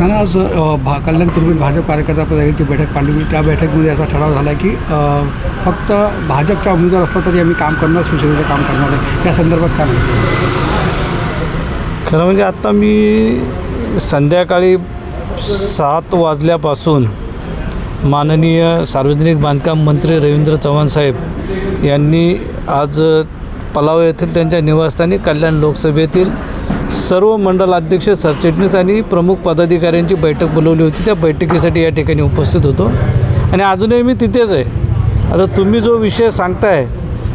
आणि आज भा कल्याण पूर्वी भाजप कार्यकर्ता पदाची बैठक पाडली होती. त्या बैठकीमध्ये असा ठराव झाला की फक्त भाजपचा उमेदवार असला तरी आम्ही काम करणार शिवसेनेचं काम करणार आहे या संदर्भात काय म्हणतो खरं म्हणजे आत्ता मी संध्याकाळी सात वाजल्यापासून माननीय सार्वजनिक बांधकाम मंत्री रवींद्र चव्हाण साहेब यांनी आज पलाव येथील त्यांच्या निवासस्थानी कल्याण लोकसभेतील सर्व मंडलाध्यक्ष सरचिटणीस आणि प्रमुख पदाधिकाऱ्यांची बैठक बोलवली होती. त्या बैठकीसाठी या ठिकाणी उपस्थित होतो. आणि अजूनही मी तिथेच आहे. आता तुम्ही जो विषय सांगताय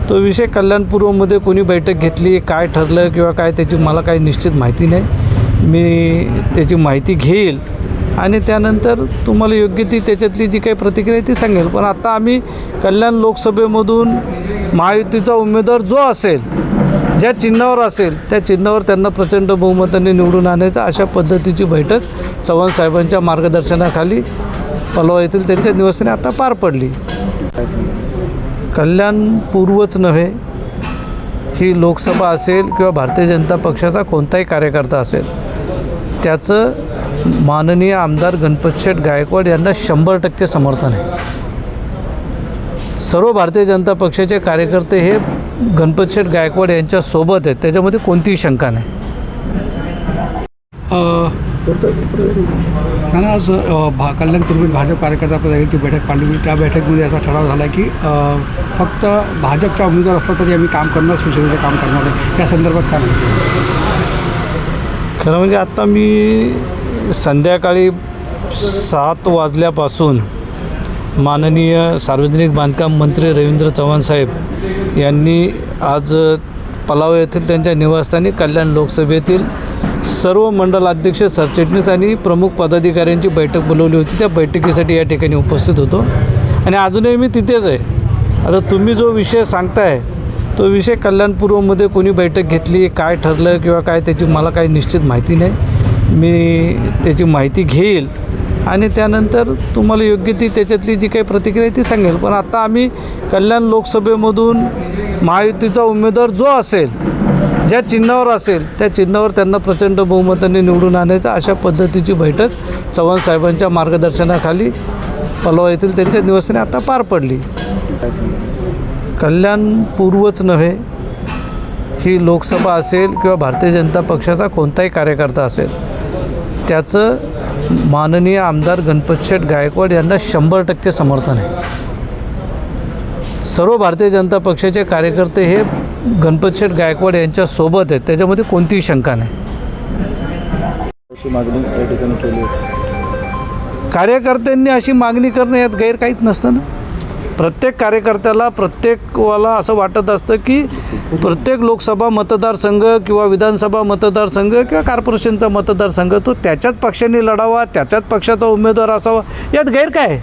तो विषय कल्याणपूर्वमध्ये कोणी बैठक घेतली काय ठरलं किंवा काय त्याची मला काही निश्चित माहिती नाही. मी त्याची माहिती घेईल. आणि त्यानंतर तुम्हाला योग्य ती त्याच्यातली जी काही प्रतिक्रिया आहे ती सांगेल. पण आता आम्ही कल्याण लोकसभेमधून महायुतीचा उमेदवार जो असेल ज्या चिन्हावर असेल त्या चिन्हावर त्यांना प्रचंड बहुमताने निवडून आणायचं अशा पद्धतीची बैठक चव्हाण साहेबांच्या मार्गदर्शनाखाली पलवा येथील त्यांच्या निवासाने आता पार पडली. कल्याण पूर्वच नव्हे ही लोकसभा असेल किंवा भारतीय जनता पक्षाचा कोणताही कार्यकर्ता असेल त्याचं माननीय आमदार गणपतशेठ गायकवाड यांना शंभर टक्के समर्थन आहे. सर्व भारतीय जनता पक्षाचे कार्यकर्ते हे गणपतशेठ गायकवाड यांच्या सोबत आहेत. त्याच्यामध्ये कोणतीही शंका नाही. आज भा कल्याण पूर्वी भाजप कार्यकर्ता पदाची बैठक पाडली होती. त्या बैठकीमध्ये असा ठराव झाला की फक्त भाजपचा उमेदवार असला तरी आम्ही काम करणार शिवसेनेचं काम करणार आहे या संदर्भात काय म्हणतो खरं म्हणजे आत्ता मी संध्याकाळी सात वाजल्यापासून माननीय सार्वजनिक बांधकाम मंत्री रवींद्र चव्हाण साहेब यांनी आज पलाव येथील त्यांच्या निवासस्थानी कल्याण लोकसभेतील सर्व मंडलाध्यक्ष सरचिटणीस आणि प्रमुख पदाधिकाऱ्यांची बैठक बोलवली होती. त्या बैठकीसाठी या ठिकाणी उपस्थित होतो. आणि अजूनही मी तिथेच आहे. आता तुम्ही जो विषय सांगताय तो विषय कल्याणपूर्वमध्ये कोणी बैठक घेतली काय ठरलं किंवा काय त्याची मला काही निश्चित माहिती नाही. मी त्याची माहिती घेईल. आणि त्यानंतर तुम्हाला योग्य ती त्याच्यातली जी काही प्रतिक्रिया आहे ती सांगेल. पण आता आम्ही कल्याण लोकसभेमधून महायुतीचा उमेदवार जो असेल ज्या चिन्हावर असेल त्या चिन्हावर त्यांना प्रचंड बहुमताने निवडून आणायचं अशा पद्धतीची बैठक चव्हाण साहेबांच्या मार्गदर्शनाखाली पलवा येथील त्यांच्या निवासाने आता पार पडली. कल्याण पूर्वच नव्हे ही लोकसभा असेल किंवा भारतीय जनता पक्षाचा कोणताही कार्यकर्ता असेल त्याचं माननीय आमदार गणपतशेठ गायकवाड यांना शंभर टक्के समर्थन आहे. सर्व भारतीय जनता पक्षाचे कार्यकर्ते हे गणपतशेठ गायकवाड यांच्या सोबत आहेत. त्याच्यामध्ये कोणतीही शंका नाही. अशी मागणी या ठिकाणी केली होती. कार्यकर्त्यांनी अशी मागणी करणं यात गैर काहीच नसतं ना? प्रत्येक कार्यकर्त्याला प्रत्येकवाला असं वाटत असतं की प्रत्येक लोकसभा मतदारसंघ किंवा विधानसभा मतदारसंघ किंवा कॉर्पोरेशनचा मतदारसंघ तो त्याच्याच पक्षाने लढावा त्याच्याच पक्षाचा उमेदवार असावा यात गैर काय आहे?